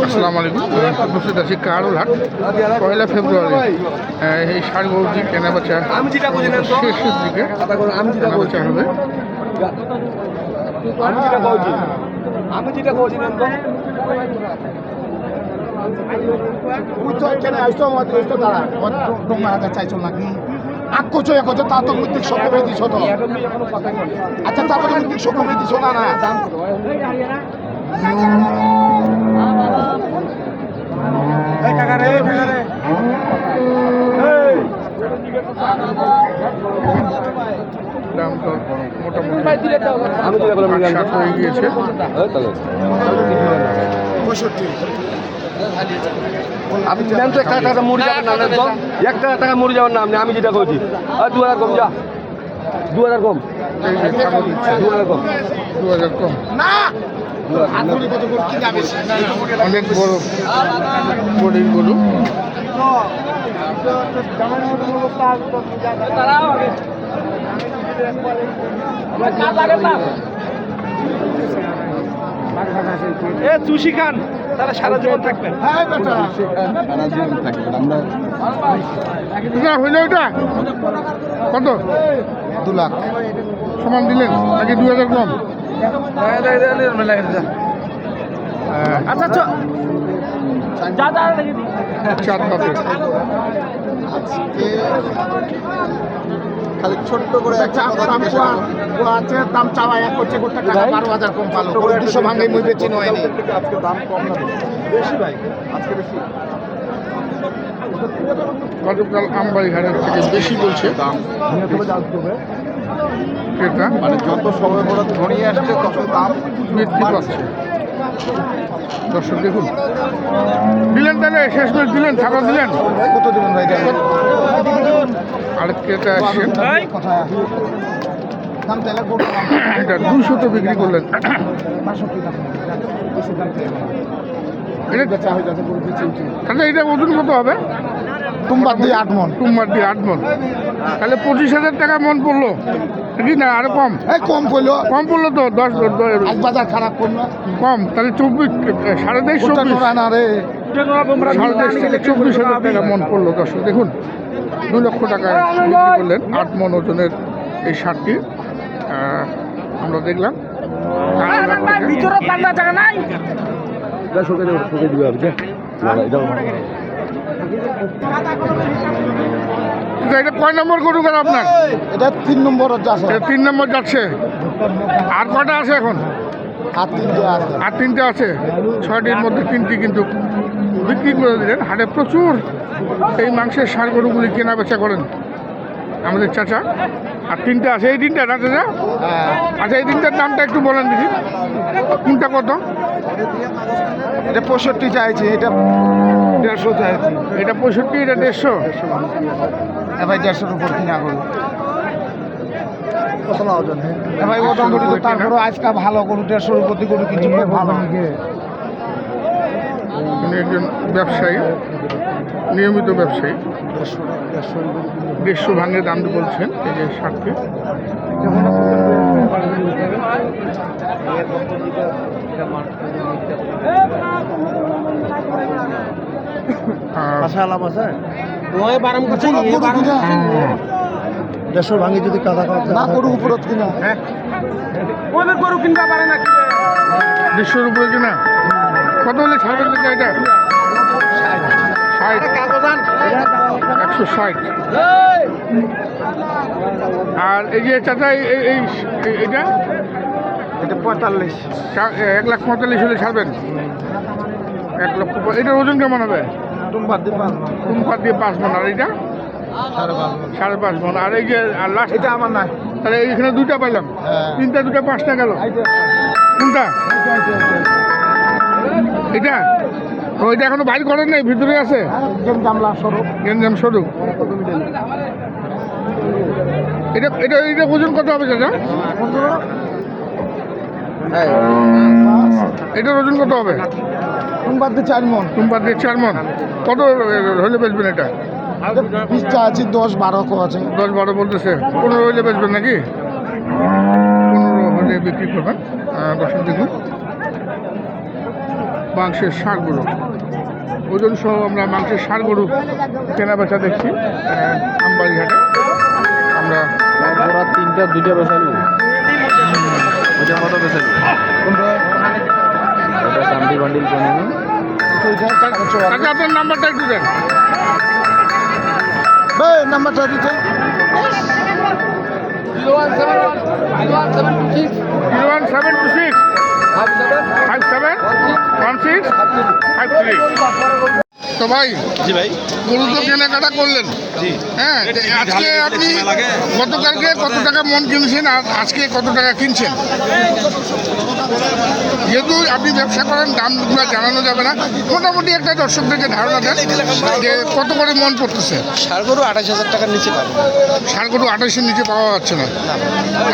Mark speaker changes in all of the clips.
Speaker 1: আসসালামু আলাইকুম। উপস্থিত আছি কারুল হাট পয়লা ফেব্রুয়ারি। আহ, এই ষাট গরুটি কেনা বেচা
Speaker 2: আমি যেটা বুঝি না
Speaker 1: শেষের দিকে
Speaker 2: আমি যেটা
Speaker 1: কেনা
Speaker 2: বলছি
Speaker 1: বেচা হবে।
Speaker 2: আমি যেটা বলছি আমি যেটা বলছি তো
Speaker 3: চাইছো নাকি? করছ এ করছ তা তো মৃত্যুক সকমে দিছো তো। আচ্ছা তারপরে মৃত্যুক সকমে দিছো না না।
Speaker 2: আমি
Speaker 1: ষাট ষাট হয়ে
Speaker 3: পঁয়ষট্টি।
Speaker 2: আপনি নেন তো একটা টাকা মুড়ি যাবেন না নেন তো একটা টাকা মুড়ি যাবেন না আপনি আমি যেটা বলছি আর দু হাজার কম যা। দু হাজার কম। দু হাজার কম।
Speaker 1: দু হাজার কম
Speaker 3: না!
Speaker 1: অনেক বড় বডির গরু।
Speaker 2: এ চুষি খান। তারা সারা জীবন থাকবেন।
Speaker 3: হ্যাঁ বেটা।
Speaker 1: এটা হইল ওইটা কত?
Speaker 3: দু লাখ।
Speaker 1: সমান দিলেন? নাকি দু হাজার কম।
Speaker 2: আচ্ছা আচ্ছা
Speaker 1: চার
Speaker 3: খালি ছোট্ট করে আছে দাম চাওয়া এক করছে গোটা টাকা বারো হাজার কম পালো। দুশো ভাঙে মুই বেচি নয়নি
Speaker 2: আজকে দাম কম না বেশি। ভাই আজকে বেশি।
Speaker 1: গতকাল আমবাড়ি ঘাটের থেকে বেশি বলছে। দাম এটা?
Speaker 2: মানে যত সময় বড় ধরিয়ে আসছে তত দাম
Speaker 1: বৃদ্ধি পাচ্ছে। দর্শক দেখুন। দিলেন তাহলে শেষ মেশ দিলেন ছাগল দিলেন।
Speaker 3: কত দিবেন ভাই তাহলে গোটা দাম
Speaker 1: এটা দুশোতে বিক্রি করলেন।
Speaker 3: চাই না।
Speaker 1: এটা তাহলে ওজন কত হবে?
Speaker 3: তোমার দিয়ে আট মন।
Speaker 1: টুম্বার দিয়ে আট মন। তাহলে পঁচিশ হাজার টাকা মন পড়ল। কি না আরও কম?
Speaker 3: এই কম পড়ল।
Speaker 1: কম পড়ল তো দশ
Speaker 3: বাজার খারাপ করল
Speaker 1: কম তাহলে চব্বিশ সাড়ে তেইশ
Speaker 3: গোটা
Speaker 1: চব্বিশ।
Speaker 3: না রে।
Speaker 1: সাড়ে তেইশ থেকে চব্বিশ হাজার টাকা মন পড়ল দর্শক দেখুন। দু লক্ষ টাকা বিক্রি করলেন আট মন ওজনের এই শার্টটি আমরা দেখলাম। এটা কয় নম্বর গরু আপনার?
Speaker 3: এটা তিন নম্বর
Speaker 1: এটা তিন নম্বর যাচ্ছে। আর কটা আছে এখন?
Speaker 3: আর তিনটে আছে।
Speaker 1: আর তিনটে আছে। ছয়টির মধ্যে তিনটি কিন্তু বিক্রি করে দিলেন হাটে প্রচুর এই মাংসের সার গরুগুলি কেনা বেচা করেন আমাদের চাচা। আর তিনটে আছে এই তিনটা না চাচা?
Speaker 3: হ্যাঁ।
Speaker 1: আচ্ছা এই তিনটার দামটা একটু বলেন দিদি কোনটা কত?
Speaker 3: এটা পঁয়ষট্টি চাইছি এটা দেড়শো চাইছি।
Speaker 1: এটা পঁয়ষট্টি এটা দেড়শো?
Speaker 3: এ ভাই দেড়শোর উপর কিনা করো এ ভাই তো তারপরে আজকে ভালো গরু দেড়শোর উপর দিয়ে গরু খুব ভালো।
Speaker 1: উনি একজন ব্যবসায়ী নিয়মিত ব্যবসায়ী। দেড়শো ভাঙে দাম বলছেন এই যে শার্টটি
Speaker 3: দেড়শো ভাঙি যদি কাদা কাদা না গরু উপরত কিনা।
Speaker 2: ওদের গরু কিনতে পারে না
Speaker 1: দেড়শোর উপরে কিনা? কত হলে ছাড়বেন তো এটা? ষাট। একশো ষাট। আর এই যে চাচা এই এইটা?
Speaker 3: এটা পঁয়তাল্লিশ।
Speaker 1: এক লাখ পঁয়তাল্লিশ হলে ছাড়বেন? এক লক্ষ এটার ওজন কেমন হবে? টুমপাত দিয়ে পাঁচ মন। আর এইটা?
Speaker 3: সাড়ে
Speaker 1: পাঁচ মন। আর এই যে আর লাস্ট
Speaker 3: এটা আমার নাই।
Speaker 1: তাহলে এইখানে দুইটা পাইলাম।
Speaker 3: হ্যাঁ।
Speaker 1: তিনটা দুটা পাঁচটা গেল। কোনটা? এটা? ও, এটা এখনও বাইর করেন নাই, ভিতরে আছে? গেঞ্জাম সরু এটা এটা এটা ওজন কত হবে চাচা এটার ওজন কত হবে?
Speaker 3: তোমার দিয়ে চার মন।
Speaker 1: মন কত হলে বেচবেন এটা?
Speaker 3: পিসটা আছে দশ বারো কো আছে
Speaker 1: দশ বারো বলতেছে। পনেরো হলে বেচবেন নাকি? পনেরো হলে বিক্রি করবেন। দর্শক দেখুন। মাংসের ষাঁড় গরু। ওজন সহ আমরা মাংসের ষাঁড় গরু কেনা বেচা দেখছি আহ, আমবাড়ি ঘাটে আমরা
Speaker 2: ওরা তিনটা দুইটা বেসালি ওইটা কত বেসালি ওটা সামডি বান্ডিল পনেরো
Speaker 1: কাকা আপনার নাম্বারটা একটু দেন।
Speaker 3: নাম্বারটা দিতে।
Speaker 1: Zero one seven two six. Five seven one six five three তো ভাই
Speaker 2: জি ভাই।
Speaker 1: গরু তো কেনাকাটা করলেন। হ্যাঁ আজকে আপনি গতকালকে কত টাকা মন কিনছেন আর আজকে কত টাকা কিনছেন? যেহেতু আপনি ব্যবসা করেন দামগুলো জানানো যাবে না। মোটামুটি একটা দর্শকদেরকে ধারণা দেন যে কত করে মন পড়তেছে।
Speaker 2: সার গরু আঠাশ হাজার টাকার নিচে পাবে।
Speaker 1: সার গরু আঠাশের নিচে পাওয়া যাচ্ছে না।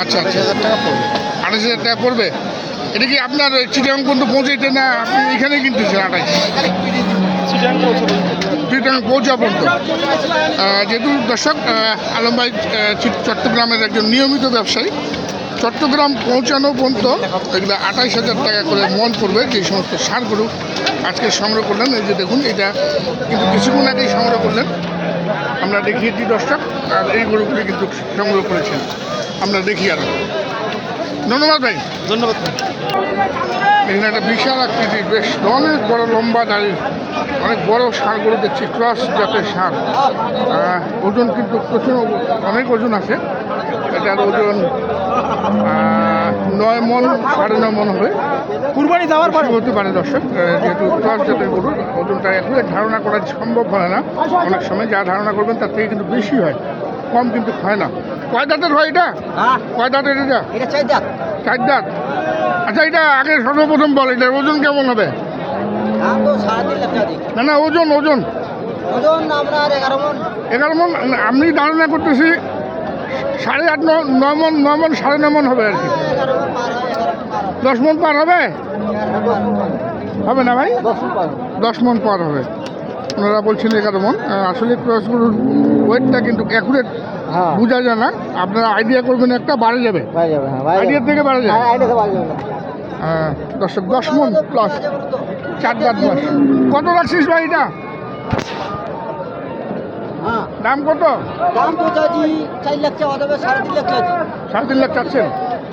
Speaker 1: আচ্ছা আচ্ছা।
Speaker 2: হাজার টাকা পড়বে।
Speaker 1: আঠাশ হাজার টাকা পড়বে? এটা কি আপনার চিটাং পর্যন্ত পৌঁছাইতে না আপনি এখানেই কিনতেছেন আঠাশ চিটাং পৌঁছা পর্যন্ত। যেহেতু দর্শক আলম ভাই চট্টগ্রামের একজন নিয়মিত ব্যবসায়ী। চট্টগ্রাম পৌঁছানো পর্যন্ত এগুলো আঠাইশ হাজার টাকা করে মন পড়বে যে সমস্ত সার গরু আজকে সংগ্রহ করলেন। এই যে দেখুন এটা কিন্তু কিছুক্ষণ আগেই সংগ্রহ করলেন। আমরা দেখিয়েছি দর্শক আর এই গরুগুলি কিন্তু সংগ্রহ করেছেন। আমরা দেখি আর। ধন্যবাদ ভাই।
Speaker 2: ধন্যবাদ
Speaker 1: এখানে একটা বিশাল আকৃতি বেশ অনেক বড় লম্বা দাড়ি অনেক বড় গরু দেখছি ক্রস জাতের আহ, ওজন কিন্তু প্রচুর অনেক ওজন আছে। এটার ওজন নয় মন সাড়ে নয় মন হবে।
Speaker 2: কুরবানি দেওয়ার
Speaker 1: বেশি হতে পারে দর্শক যেহেতু ক্রস জাতের গরু ওজনটা একটু ধারণা করা সম্ভব হয় না। অনেক সময় যা ধারণা করবেন তার থেকে কিন্তু বেশি হয়। কম কিন্তু হয় না। কয় দাঁতের হয় এটা?
Speaker 4: হ্যাঁ।
Speaker 1: কয় দাঁতের এটা?
Speaker 4: চাই দেখ
Speaker 1: চার দাঁত? আচ্ছা এটা আগে সর্বপ্রথম বল এটার ওজন কেমন হবে? না না ওজন ওজন।
Speaker 4: ওজন আপনার এগারো মন।
Speaker 1: এগারো মন আমি ধারণা করতেছি সাড়ে আট ন- নয় মন নয় মন সাড়ে নয় মন হবে আর কি।
Speaker 4: হয়
Speaker 1: দশ মন পার হবে। হবে। না ভাই?
Speaker 4: দশ মন পার
Speaker 1: হবে। ওনারা বলছেন এগারো মন। আসলে ক্রসগুলোর ওয়েটটা কিন্তু অ্যাকুরেট বোঝা যায় না আপনারা আইডিয়া করবেন একটা বাড়ে যাবে।
Speaker 4: যাবে হ্যাঁ
Speaker 1: থেকে বাড়ে
Speaker 4: হ্যাঁ আইডিয়া যাবে।
Speaker 1: আহ, দর্শক দশ মন প্লাস চার দাঁত মাস কত রাখছিস ভাই এটা?
Speaker 4: হ্যাঁ।
Speaker 1: দাম কত?
Speaker 4: দাম চার লাখ চাওয়া যাবে সাড়ে তিন লাখ চাইছি।
Speaker 1: সাড়ে তিন লাখ চাচ্ছেন।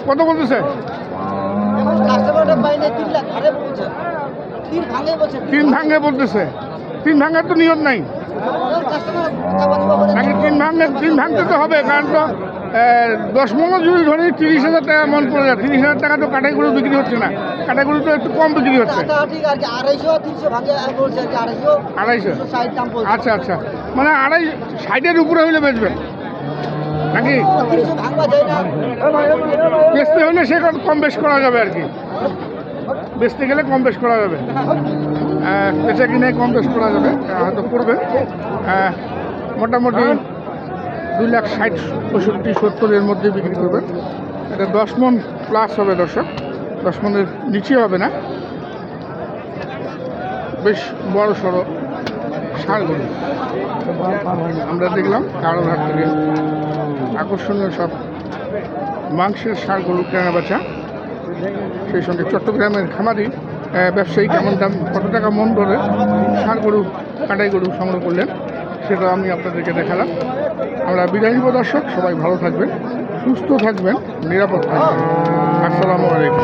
Speaker 1: কত বলতেছে?
Speaker 4: এখন কাস্টমারটা পাইলে তিন লাখ ঘরে বলছে। তিন ভাঙে বলছে।
Speaker 1: তিন ভাঙে বলতেছে। তিন ভাঙার তো নিয়ম নাই।
Speaker 4: কাস্টমার চাপা চাপা
Speaker 1: নাকি তিন ভাঙে তিন ভাঙতে তো হবে, কারণ তো দশ মনও যদি ধরি তিরিশ হাজার টাকা মন পড়ে যায়। তিরিশ হাজার টাকা তো কাটাইগুলো বিক্রি হচ্ছে না। কাটাইগুলো তো একটু কম বিক্রি হচ্ছে।
Speaker 4: আড়াইশো?
Speaker 1: আচ্ছা আচ্ছা। মানে আড়াই, ষাটের উপরে হইলে বেচবেন নাকি? বেচতে হলে সে কম বেশ করা যাবে আর কি। বেচতে গেলে কম বেশ করা যাবে। বেচা কিনে কম বেশ করা যাবে হয়তো করবে। মোটামুটি দুই লাখ ষাট, পঁয়ষট্টি সত্তরের মধ্যে বিক্রি করবেন এটা দশ মন প্লাস হবে দর্শক। দশ মনের নিচে হবে না। বেশ বড় সড়ো গরু। আমরা দেখলাম কারোরহাট থেকে আকর্ষণীয় সব মাংসের সার গরু কেনা বেচা সেই সঙ্গে চট্টগ্রামের খামারি ব্যবসায়ী কেমন দাম, কত টাকা মন ধরে সার গরু, কাটাই গরু সংগ্রহ করলেন। সেটা আমি আপনাদেরকে দেখালাম। আমরা বিদায় নিব দর্শক, সবাই ভালো থাকবেন, সুস্থ থাকবেন, নিরাপদ থাকবেন। আসসালামু আলাইকুম।